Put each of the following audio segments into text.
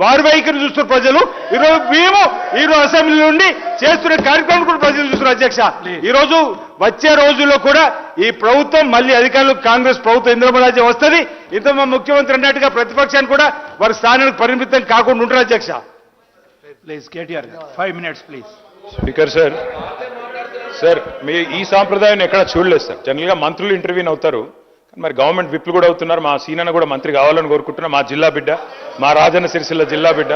వారి వైఖరి చూస్తున్న ప్రజలు ఈరోజు మేము ఈరోజు అసెంబ్లీ నుండి చేస్తున్న కార్యక్రమం కూడా ప్రజలు చూస్తున్నారు అధ్యక్ష. ఈ రోజు వచ్చే రోజుల్లో కూడా ఈ ప్రభుత్వం మళ్ళీ అధికారులు కాంగ్రెస్ ప్రభుత్వం ఇంద్రమరాజ్యం వస్తుంది. ఇంత మా ముఖ్యమంత్రి అన్నట్టుగా ప్రతిపక్షాన్ని కూడా వారి స్థానానికి పరిమితం కాకుండా ఉంటారు అధ్యక్ష. Please KTR five minutes please speaker sir sir మీ ఈ సాంప్రదాయం ఎక్కడ చూడలేదు సార్. జనరల్గా మంత్రులు ఇంటర్వ్యూని అవుతారు. కానీ మరి గవర్నమెంట్ విప్లు కూడా అవుతున్నారు. మా సీనన్న కూడా మంత్రి కావాలని కోరుకుంటున్నా మా జిల్లా బిడ్డ. మా రాజన్న సిరిసిల్ల జిల్లా బిడ్డ.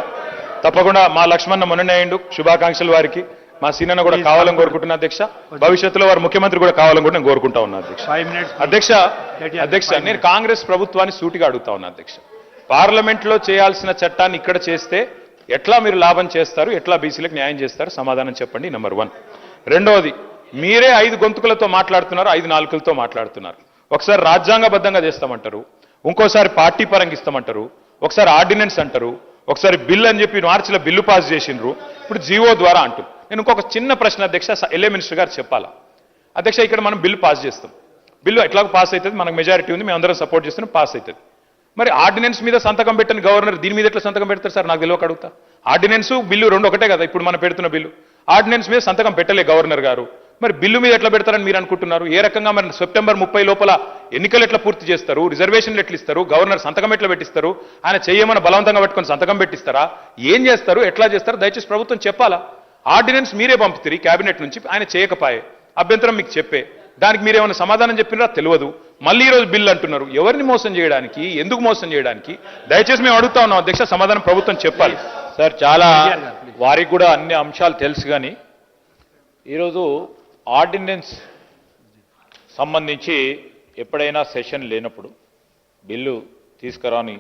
తప్పకుండా మా లక్ష్మణ మొన్ననేయండు శుభాకాంక్షలు వారికి. మా సీనన్న కూడా కావాలని కోరుకుంటున్నా అధ్యక్ష. భవిష్యత్తులో వారు ముఖ్యమంత్రి కూడా కావాలని కూడా నేను కోరుకుంటా ఉన్నా అధ్యక్ష. అధ్యక్ష అధ్యక్ష నేను కాంగ్రెస్ ప్రభుత్వాన్ని సూటిగా అడుగుతా ఉన్నా అధ్యక్ష. పార్లమెంట్లో చేయాల్సిన చట్టాన్ని ఇక్కడ చేస్తే ఎట్లా మీరు లాభం చేస్తారు ఎట్లా బీసీలకు న్యాయం చేస్తారు సమాధానం చెప్పండి నెంబర్ వన్ రెండవది మీరే ఐదు గొంతుకులతో మాట్లాడుతున్నారు ఐదు నాలుకలతో మాట్లాడుతున్నారు. ఒకసారి రాజ్యాంగబద్ధంగా చేస్తామంటారు. ఇంకోసారి పార్టీ పరంగా ఇస్తామంటారు. ఒకసారి ఆర్డినెన్స్ అంటారు ఒకసారి బిల్ అని చెప్పి మార్చిలో బిల్లు పాస్ చేసిండ్రు. ఇప్పుడు జీవో ద్వారా అంటూ. నేను ఇంకొక చిన్న ప్రశ్న అధ్యక్ష ఎల్ఏ మినిస్టర్ గారు చెప్పాలా? అధ్యక్ష ఇక్కడ మనం బిల్లు పాస్ చేస్తాం. బిల్లు ఎట్లాగో పాస్ అవుతుంది మనకు మెజారిటీ ఉంది మేము అందరం సపోర్ట్ చేస్తున్నాం పాస్ అవుతుంది మరి ఆర్డినెన్స్ మీద సంతకం పెట్టని గవర్నర్ దీని మీద ఎట్లా సంతకం పెడతారు సార్? నాకు తెలియక అడుగుతా. ఆర్డినెన్స్ బిల్లు రెండు ఒకటే కదా ఇప్పుడు మనం పెడుతున్న బిల్లు. ఆర్డినెన్స్ మీద సంతకం పెట్టలే గవర్నర్ గారు. మరి బిల్లు మీద ఎట్లా పెడతారని మీరు అనుకుంటున్నారు? ఏ రకంగా మరి సెప్టెంబర్ ముప్పై లోపల ఎన్నికలు ఎట్లా పూర్తి చేస్తారు? రిజర్వేషన్లు ఎట్లా ఇస్తారు? గవర్నర్ సంతకం ఎట్లా పెట్టిస్తారు? ఆయన చేయమని బలవంతంగా పెట్టుకొని సంతకం పెట్టిస్తారా? ఏం చేస్తారు? ఎట్లా చేస్తారు? దయచేసి ప్రభుత్వం చెప్పాలా? ఆర్డినెన్స్ మీరే పంపుతారు క్యాబినెట్ నుంచి ఆయన చేయకపాయే. అభ్యంతరం మీకు చెప్పే. దానికి మీరేమైనా సమాధానం చెప్పినారా? తెలియదు. మళ్ళీ ఈ రోజు బిల్లు అంటున్నారు. ఎవరిని మోసం చేయడానికి ఎందుకు మోసం చేయడానికి? దయచేసి మేము అడుగుతా ఉన్నాం. అధ్యక్ష సమాధానం ప్రభుత్వం చెప్పాలి. సార్ చాలా వారికి కూడా అన్ని అంశాలు తెలుసు కానీ ఈరోజు ఆర్డినెన్స్ సంబంధించి ఎప్పుడైనా సెషన్ లేనప్పుడు బిల్లు తీసుకురాని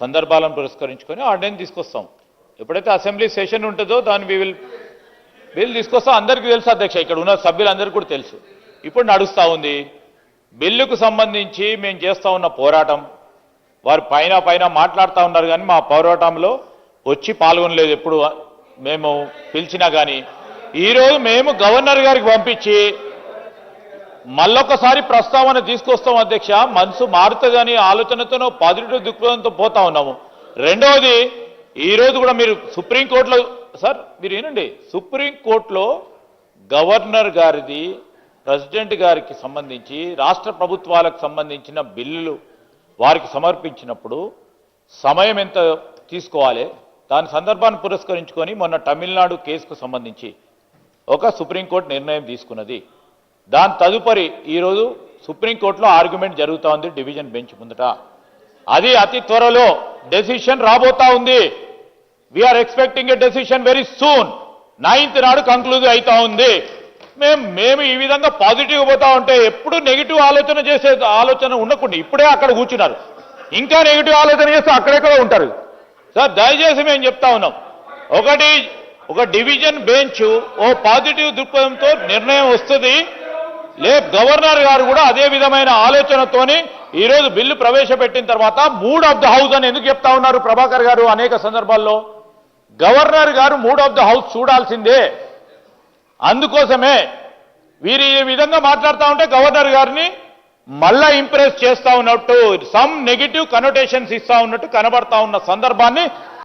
సందర్భాలను పురస్కరించుకొని ఆర్డినెన్స్ తీసుకొస్తాం. ఎప్పుడైతే అసెంబ్లీ సెషన్ ఉంటుందో దాన్ని వి విల్ బిల్ తీసుకొస్తాం అందరికీ తెలుసు అధ్యక్ష ఇక్కడ ఉన్న సభ్యులందరికీ కూడా తెలుసు. ఇప్పుడు నడుస్తూ ఉంది. బిల్లుకు సంబంధించి మేము చేస్తూ ఉన్న పోరాటం వారు పైన పైన మాట్లాడుతూ ఉన్నారు కానీ మా పోరాటంలో వచ్చి పాల్గొనలేదు ఎప్పుడు. మేము పిలిచినా కానీ ఈరోజు మేము గవర్నర్ గారికి పంపించి మళ్ళొకసారి ప్రస్తావన తీసుకొస్తాం అధ్యక్ష. మనసు మారుతుందని ఆలోచనతోనో పాజిటివ్ దృక్పథంతో పోతా ఉన్నాము. రెండవది ఈ రోజు కూడా మీరు సుప్రీంకోర్టులో సార్ మీరు ఏనండి సుప్రీంకోర్టులో గవర్నర్ గారిది ప్రెసిడెంట్ గారికి సంబంధించి రాష్ట్ర ప్రభుత్వాలకు సంబంధించిన బిల్లులు వారికి సమర్పించినప్పుడు సమయం ఎంత తీసుకోవాలి? దాని సందర్భాన్ని పురస్కరించుకొని మొన్న తమిళనాడు కేసుకు సంబంధించి ఒక సుప్రీంకోర్టు నిర్ణయం తీసుకున్నది. దాని తదుపరి ఈరోజు సుప్రీంకోర్టులో ఆర్గ్యుమెంట్ జరుగుతూ ఉంది డివిజన్ బెంచ్ ముందట. అది అతి త్వరలో డెసిషన్ రాబోతా ఉంది. We're expecting a decision very soon ninth నాడు కంక్లూజ్ అవుతా ఉంది. మేము మేము ఈ విధంగా పాజిటివ్ పోతా ఉంటే ఎప్పుడు నెగిటివ్ ఆలోచన చేసే ఆలోచన ఉండకుండా ఇప్పుడే అక్కడ కూర్చున్నారు. ఇంకా నెగిటివ్ ఆలోచన చేస్తే అక్కడెక్కడ ఉంటారు. సార్ దయచేసి మేము చెప్తా ఉన్నాం. ఒకటి ఒక డివిజన్ బెంచ్ ఓ పాజిటివ్ దృక్పథంతో నిర్ణయం వస్తుంది. లే గవర్నర్ గారు కూడా అదే విధమైన ఆలోచనతోని ఈరోజు బిల్లు ప్రవేశపెట్టిన తర్వాత మూడ్ ఆఫ్ ద హౌస్ అని ఎందుకు చెప్తా ఉన్నారు ప్రభాకర్ గారు అనేక సందర్భాల్లో? గవర్నర్ గారు మూడ్ ఆఫ్ ద హౌస్ చూడాల్సిందే. అందుకోసమే వీరు ఈ విధంగా మాట్లాడుతూ ఉంటే గవర్నర్ గారిని మళ్ళా ఇంప్రెస్ చేస్తా ఉన్నట్టు సమ్ నెగిటివ్ కనోటేషన్స్ ఇస్తా ఉన్నట్టు కనబడతా ఉన్న సందర్భాన్ని